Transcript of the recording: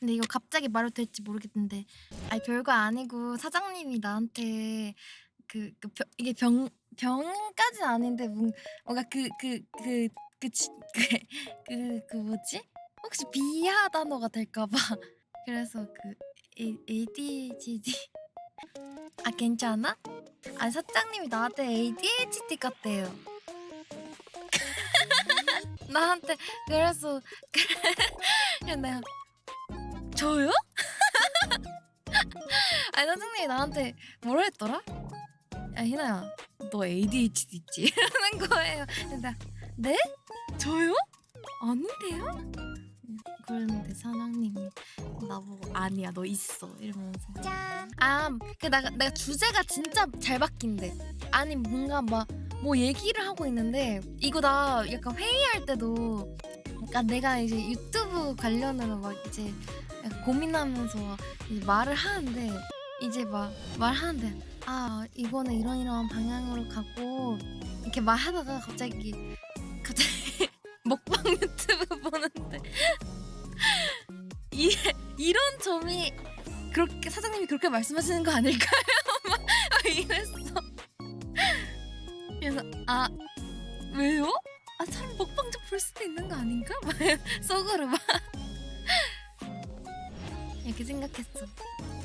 근데 이거 갑자기 말해도 될지 모르겠는데 아니 별거 아니고 사장님이 나한테 그, 그 병- 이게 병 병까지는 아닌데 뭔- 뭔가 그그그그 그그 그 뭐지 혹시 비하 단어가 될까봐 그래서 그 A- ADHD 아 괜찮아? 아 사장님이 나한테 ADHD 같대요. 나한테 그래서 그래 내가 저요? 아니 사장님이 나한테 뭐라 했더라? 야 희나야 너 ADHD 있지? 이러는 거예요. 근데 네? 저요? 아닌데요? 그랬는데 사장님이 나보고 아니야 너 있어 이러면서 짠. 아그 내가 내가 주제가 진짜 잘 바뀐대. 아니 뭔가 막 뭐 얘기를 하고 있는데 이거 나 약간 회의할 때도 그러니까 내가 이제 유튜브 관련으로 막 이제 고민하면서 말을 하는데 이제 막 말하는데 아 이거는 이런 이런 방향으로 가고 이렇게 말하다가 갑자기 갑자기 먹방 유튜브 보는데 이 이런 점이 그렇게 사장님이 그렇게 말씀하시는 거 아닐까요? 막 이랬어. 그래서 아 왜요? 아 사람 먹방 좀 볼 수도 있는 거 아닌가? 막 속으로 막 이렇게 생각했어.